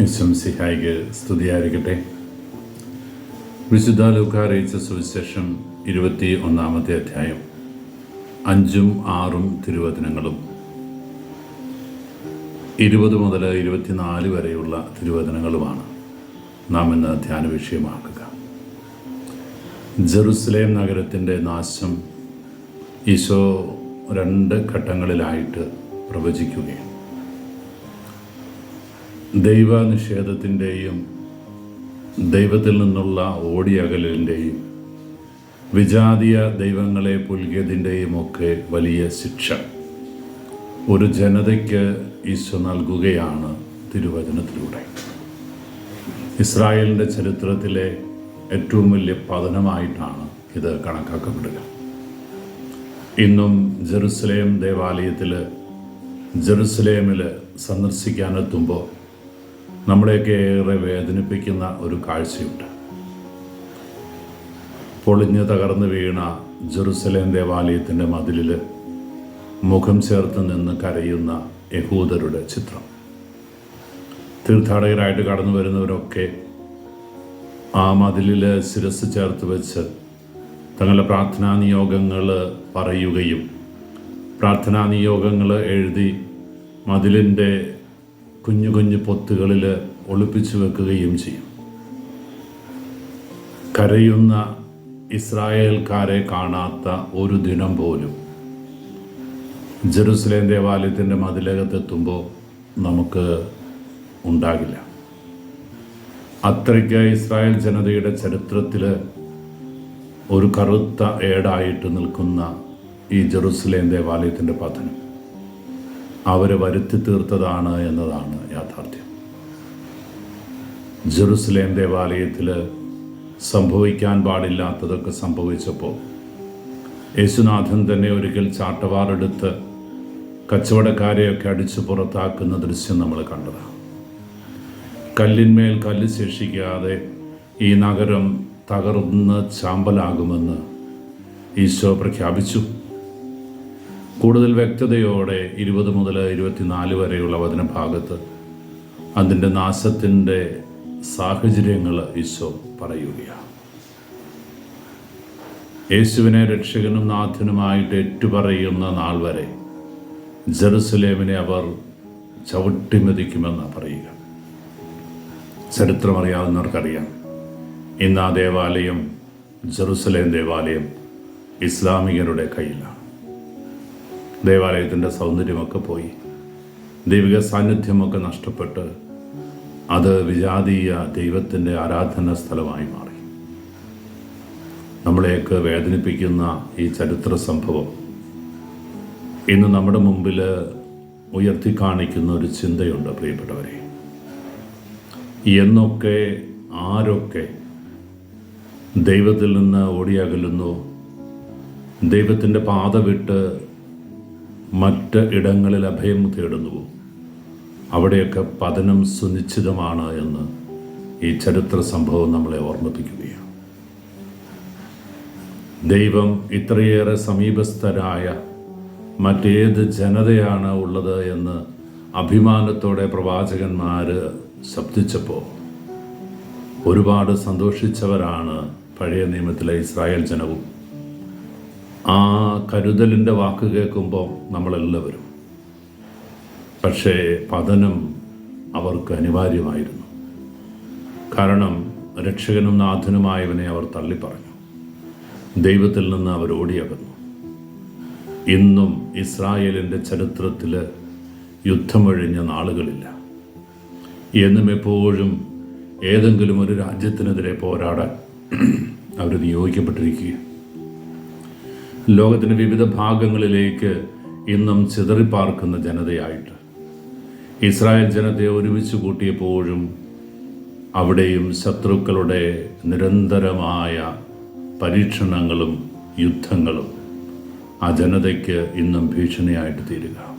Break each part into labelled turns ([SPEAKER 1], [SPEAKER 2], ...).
[SPEAKER 1] നിശംസിഹായിക്ക് സ്തുതിയായിരിക്കട്ടെ. വിശുദ്ധ ലൂക്ക അറിയിച്ച സുവിശേഷം ഇരുപത്തി ഒന്നാമത്തെ അധ്യായം. അഞ്ചും ആറും തിരുവചനങ്ങളും. ഇരുപത് മുതൽ ഇരുപത്തിനാല് വരെയുള്ള തിരുവചനങ്ങളുമാണ് നാം ഇന്ന് ധ്യാന വിഷയമാക്കുക. ജെറുസലേം നഗരത്തിന്റെ നാശം ഈശോ രണ്ട് ഘട്ടങ്ങളിലായിട്ട് പ്രവചിക്കുകയാണ്. ദൈവനിഷേധത്തിന്റെയും ദൈവത്തിൽ നിന്നുള്ള ഓടിയകലിന്റെയും വിജാതീയ ദൈവങ്ങളെ പുൽകിയതിന്റെയും ഒക്കെ വലിയ ശിക്ഷ. ഒരു ജനതയ്ക്ക് ഈശോ നൽകുകയാണ് തിരുവചനത്തിലൂടെ. ഇസ്രായേലിന്റെ ചരിത്രത്തിലെ ഏറ്റവും വലിയ പതനമായിട്ടാണ് ഇത് കണക്കാക്കപ്പെടുക. ഇന്നും ജെറുസലേം ദേവാലയത്തിൽ ജെറുസലേമിൽ സന്ദർശിക്കാനെത്തുമ്പോൾ നമ്മളെയൊക്കെ ഏറെ വേദനിപ്പിക്കുന്ന ഒരു കാഴ്ചയുണ്ട്. പൊളിഞ്ഞ് തകർന്നു വീണ ജെറുസലേം ദേവാലയത്തിന്റെ മതിലിൽ മുഖം ചേർത്ത് നിന്ന് കരയുന്ന യഹൂദരുടെ ചിത്രം. തീർത്ഥാടകരായിട്ട് കടന്നു വരുന്നവരൊക്കെ ആ മതിലിൽ ശിരസ് ചേർത്ത് വെച്ച് തങ്ങളുടെ പ്രാർത്ഥനാ നിയോഗങ്ങൾ പറയുകയും പ്രാർത്ഥനാ നിയോഗങ്ങൾ എഴുതി മതിലിന്റെ കുഞ്ഞു കുഞ്ഞു പൊത്തുകളിൽ ഒളിപ്പിച്ചു വെക്കുകയും ചെയ്യും. കരയുന്ന ഇസ്രായേൽക്കാരെ കാണാത്ത ഒരു ദിനം പോലും. ജെറുസലേം ദേവാലയത്തിന്റെ മതിലകത്തെത്തുമ്പോൾ നമുക്ക് ഉണ്ടാകില്ല. അത്രയ്ക്ക് ഇസ്രായേൽ ജനതയുടെ ചരിത്രത്തിൽ ഒരു കറുത്ത ഏടായിട്ട് നിൽക്കുന്ന ഈ ജെറുസലേം ദേവാലയത്തിന്റെ പതനം. അവരെ വരുത്തി തീർത്തതാണ് എന്നതാണ് യാഥാർത്ഥ്യം. ജെറുസലേം ദേവാലയത്തിൽ സംഭവിക്കാൻ പാടില്ലാത്തതൊക്കെ സംഭവിച്ചപ്പോൾ യേശുനാഥൻ തന്നെ ഒരിക്കൽ ചാട്ടവാറെടുത്ത് കച്ചവടക്കാരെയൊക്കെ അടിച്ചു പുറത്താക്കുന്ന ദൃശ്യം നമ്മൾ കണ്ടതാണ്. കല്ലിന്മേൽ കല്ല് ശേഷിക്കാതെ ഈ നഗരം തകർന്ന് ചാമ്പലാകുമെന്ന് ഈശോ പ്രഖ്യാപിച്ചു. കൂടുതൽ വ്യക്തതയോടെ ഇരുപത് മുതൽ ഇരുപത്തിനാല് വരെയുള്ള വചനഭാഗത്ത് അതിന്റെ നാശത്തിന്റെ സാഹചര്യങ്ങൾ ഈശോ പറയുകയാണ്. യേശുവിനെ രക്ഷകനും നാഥനുമായിട്ട് ഏറ്റുപറയുന്ന നാൾ വരെ ജെറുസലേമിനെ അവർ ചവിട്ടിമതിക്കുമെന്ന് പറയുക. ചരിത്രം അറിയാവുന്നവർക്കറിയാം ഇന്ന് ആ ദേവാലയം ജെറുസലേം ദേവാലയം ഇസ്ലാമികരുടെ കയ്യിലാണ്. ദേവാലയത്തിന്റെ സൗന്ദര്യമൊക്കെ പോയി. ദൈവിക സാന്നിധ്യമൊക്കെ നഷ്ടപ്പെട്ട് അത് വിജാതീയ ദൈവത്തിന്റെ ആരാധന സ്ഥലമായി മാറി. നമ്മളെയൊക്കെ വേദനിപ്പിക്കുന്ന ഈ ചരിത്ര സംഭവം ഇന്ന് നമ്മുടെ മുമ്പിൽ ഉയർത്തി കാണിക്കുന്ന ഒരു ചിന്തയുണ്ട് പ്രിയപ്പെട്ടവരെ. എന്നൊക്കെ ആരൊക്കെ ദൈവത്തിൽ നിന്ന് ഓടിയകലുന്നു ദൈവത്തിന്റെ പാത വിട്ട് മറ്റ് ഇടങ്ങളിൽ അഭയം തേടുന്നു അവിടെയൊക്കെ പതനം സുനിശ്ചിതമാണ് എന്ന് ഈ ചരിത്ര സംഭവം നമ്മളെ ഓർമ്മിപ്പിക്കുകയാണ്. ദൈവം ഇത്രയേറെ സമീപസ്ഥരായ മറ്റേത് ജനതയാണ് ഉള്ളത് എന്ന് അഭിമാനത്തോടെ പ്രവാചകന്മാർ ശബ്ദിച്ചപ്പോൾ ഒരുപാട് സന്തോഷിച്ചവരാണ് പഴയ നിയമത്തിലെ ഇസ്രായേൽ ജനവും. ആ കരുതലിന്റെ വാക്ക് കേൾക്കുമ്പോൾ നമ്മളെല്ലാവരും. പക്ഷേ പതനം അവർക്ക് അനിവാര്യമായിരുന്നു. കാരണം രക്ഷകനും നാഥനുമായവനെ അവർ തള്ളിപ്പറഞ്ഞു. ദൈവത്തിൽ നിന്ന് അവർ ഓടിയകന്നു. ഇന്നും ഇസ്രായേലിന്റെ ചരിത്രത്തിൽ യുദ്ധമൊഴിഞ്ഞ നാളുകളില്ല. എന്നും എപ്പോഴും ഏതെങ്കിലും ഒരു രാജ്യത്തിനെതിരെ പോരാടാൻ അവർ നിയോഗിക്കപ്പെട്ടിരിക്കുകയാണ്. ലോകത്തിന്റെ വിവിധ ഭാഗങ്ങളിലേക്ക് ഇന്നും ചിതറിപ്പാർക്കുന്ന ജനതയായിട്ട്. ഇസ്രായേൽ ജനതയെ ഒരുമിച്ച് കൂട്ടിയപ്പോഴും അവിടെയും ശത്രുക്കളുടെ നിരന്തരമായ പരീക്ഷണങ്ങളും യുദ്ധങ്ങളും ആ ജനതയ്ക്ക് ഇന്നും ഭീഷണിയായിട്ട് തീരുക.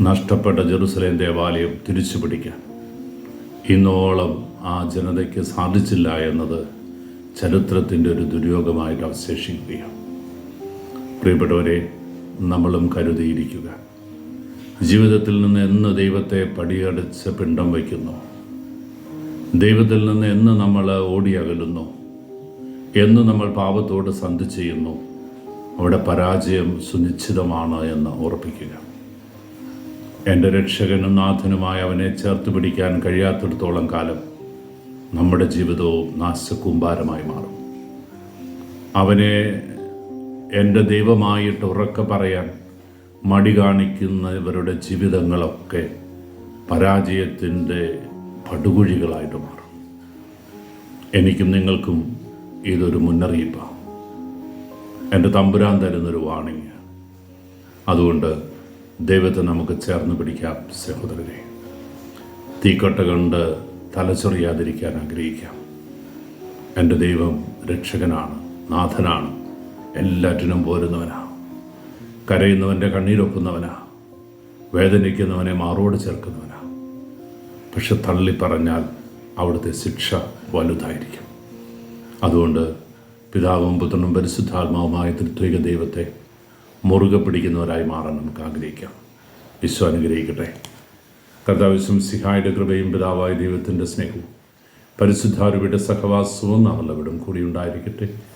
[SPEAKER 1] നഷ്ടപ്പെട്ട ജെറുസലേം ദേവാലയം തിരിച്ചു പിടിക്കാൻ. ഇന്നോളം ആ ജനതയ്ക്ക് സാധിച്ചില്ല എന്നത് ചരിത്രത്തിന്റെ ഒരു ദുര്യോഗമായിട്ട് അവശേഷിക്കുകയാണ്. പ്രിയപ്പെട്ടവരെ നമ്മളും കരുതിയിരിക്കുക. ജീവിതത്തിൽ നിന്ന് എന്ന് ദൈവത്തെ പടിയടച്ച് പിണ്ടം വയ്ക്കുന്നു. ദൈവത്തിൽ നിന്ന് എന്ന് നമ്മൾ ഓടിയകലുന്നു എന്ന് നമ്മൾ പാപത്തോട് സന്ധി ചെയ്യുന്നു അവിടെ പരാജയം സുനിശ്ചിതമാണ് എന്ന് ഉറപ്പിക്കുക. എന്റെ രക്ഷകനും നാഥനുമായ അവനെ ചേർത്ത് പിടിക്കാൻ കഴിയാത്തിടത്തോളം കാലം നമ്മുടെ ജീവിതവും നാശക്കൂമ്പാരമായി മാറും. അവനെ എന്റെ ദൈവമായിട്ട് ഉറക്കെ പറയാൻ മടി കാണിക്കുന്നവരുടെ ജീവിതങ്ങളൊക്കെ പരാജയത്തിന്റെ പടുകുഴികളായിട്ട് മാറും. എനിക്കും നിങ്ങൾക്കും ഇതൊരു മുന്നറിയിപ്പാണ് എന്റെ തമ്പുരാൻ തരുന്നൊരു വാണിങ് അതുകൊണ്ട് ദൈവത്തെ നമുക്ക് ചേർന്ന് പിടിക്കാം സഹോദരനെ തീക്കൊട്ട കണ്ട് തലച്ചൊറിയാതിരിക്കാൻ ആഗ്രഹിക്കാം. എന്റെ ദൈവം രക്ഷകനാണ് നാഥനാണ്. എല്ലാറ്റിനും പോരുന്നവനാ. കരയുന്നവന്റെ കണ്ണീരൊപ്പുന്നവനാ. വേദനിക്കുന്നവനെ മാറോട് ചേർക്കുന്നവനാ. പക്ഷെ തള്ളി പറഞ്ഞാൽ അവിടുത്തെ ശിക്ഷ വലുതായിരിക്കും. അതുകൊണ്ട് പിതാവും പുത്രനും പരിശുദ്ധാത്മാവുമായ തൃത്വിക ദൈവത്തെ മുറുകെ പിടിക്കുന്നവരായി മാറാൻ നമുക്ക് ആഗ്രഹിക്കാം. വിശ്വ അനുഗ്രഹിക്കട്ടെ. കർത്താവിശ്വം സിഹായുടെ കൃപയും പിതാവായ ദൈവത്തിന്റെ സ്നേഹവും പരിശുദ്ധാരുവിയുടെ സഹവാസവും നാളെവിടും കൂടി ഉണ്ടായിരിക്കട്ടെ